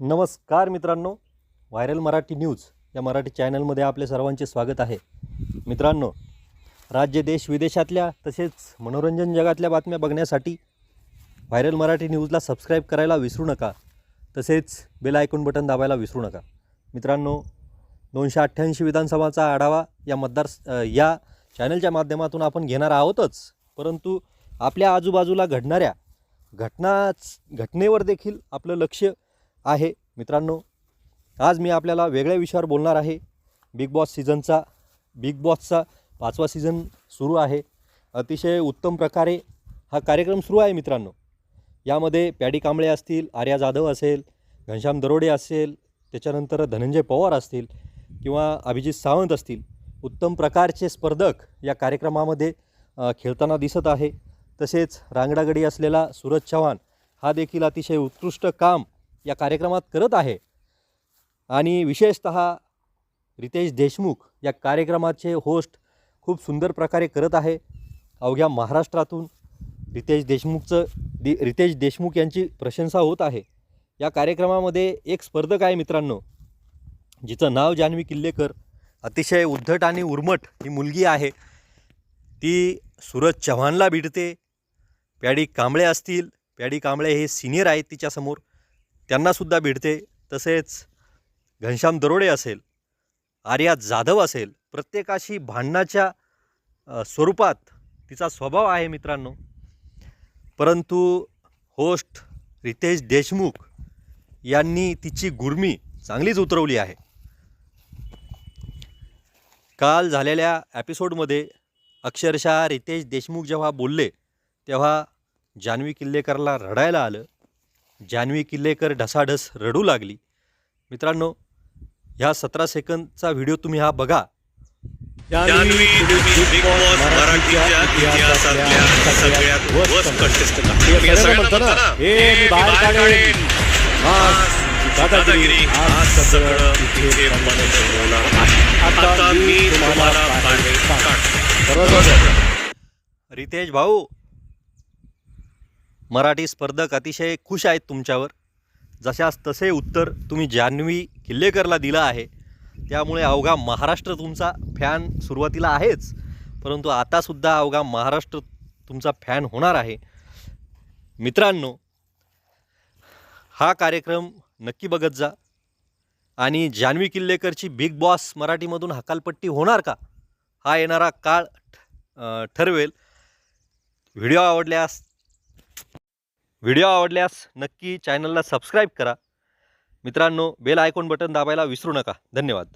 नमस्कार मित्रांनो viral Marathi news या मराठी चॅनलमध्ये आपले सर्वांचे स्वागत आहे. मित्रांनो राज्य देश विदेशातल्या तसेच मनोरंजन जगातल्या बातम्या बघण्यासाठी व्हायरल मराठी न्यूजला सबस्क्राईब करायला विसरू नका तसेच बेल आयकॉन बटन दाबायला विसरू नका. मित्रांनो दोनशे अठ्ठ्याऐंशी विधानसभाचा आढावा या मतदार या चॅनलच्या माध्यमातून आपण घेणार आहोतच परंतु आपल्या आजूबाजूला घडणाऱ्या घटनाच घटनेवर देखील आपलं लक्ष आहे. मित्रांनो आज मी आपल्याला वेगळ्या विषयावर बोलणार आहे. बिग बॉस सीझनचा बिग बॉसचा पाचवा सीझन सुरू आहे. अतिशय उत्तम प्रकारे हा कार्यक्रम सुरू आहे मित्रांनो. यामध्ये पॅडी कांबळे असतील आर्या जाधव असेल घनश्याम दरोडे असेल त्याच्यानंतर धनंजय पवार असतील किंवा अभिजित सावंत असतील. उत्तम प्रकारचे स्पर्धक या कार्यक्रमामध्ये खेळताना दिसत आहे. तसेच रांगडागडी असलेला सूरज चव्हाण हा देखील अतिशय उत्कृष्ट काम या कार्यक्रमात करत आहे. आणि विशेषत रितेश देशमुख या कार्यक्रमाचे होस्ट खूप सुंदर प्रकारे करत आहे. अवघ्या महाराष्ट्रातून रितेश देशमुखचं दि रितेश देशमुख यांची प्रशंसा होत आहे. या कार्यक्रमामध्ये एक स्पर्धक आहे मित्रांनो जिचं नाव जान्हवी किल्लेकर अतिशय उद्धट आणि उर्मट ही मुलगी आहे. ती सूरज चव्हाणला भिडते पॅडी कांबळे असतील पॅडी कांबळे हे सिनियर आहेत तिच्यासमोर. त्यांनासुद्धा भिडते. तसेच घनश्याम दरोडे असेल आर्या जाधव असेल प्रत्येकाशी भांडणाच्या स्वरूपात तिचा स्वभाव आहे मित्रांनो. परंतु होस्ट रितेश देशमुख यांनी तिची गुर्मी चांगलीच उतरवली आहे. काल झालेल्या एपिसोडमध्ये अक्षरशः रितेश देशमुख जेव्हा बोलले तेव्हा जान्हवी किल्लेकरला रडायला आलं. जान्हवी किल्लेकर ढसाढस रडू लागली मित्रांनो ह्या सतरा सेकंदचा व्हिडिओ तुम्ही हा बघा जान्हवी तुम्ही बिग बॉस मराठीच्या इतिहासातल्या सगळ्यात वर्स्ट कंटेस्टंट आहात. मी सगळ्यांना म्हणतो ना, हे मी बाहेर काढेन. आज दादागिरी आज सगळं इथे बंद होणार आहे. आता मी तुम्हाला बाहेर काढतो. रितेश भाऊ मराठी स्पर्धक अतिशय खुश आहेत तुमच्यावर. जशास तसे उत्तर तुम्ही जान्हवी किल्लेकरला दिलं आहे. त्यामुळे अवघा महाराष्ट्र तुमचा फॅन सुरुवातीला आहेच. परंतु आतासुद्धा अवघा महाराष्ट्र तुमचा फॅन होणार आहे. मित्रांनो हा कार्यक्रम नक्की बघत जा. आणि जान्हवी किल्लेकरची बिग बॉस मराठीमधून हकालपट्टी होणार का? हा येणारा काळ ठरवेल. व्हिडिओ आवडल्यास व्हिडिओ आवडल्यास नक्की चॅनलला सबस्क्राईब करा. मित्रांनो बेल आयकॉन बटन दाबायला विसरू नका. धन्यवाद.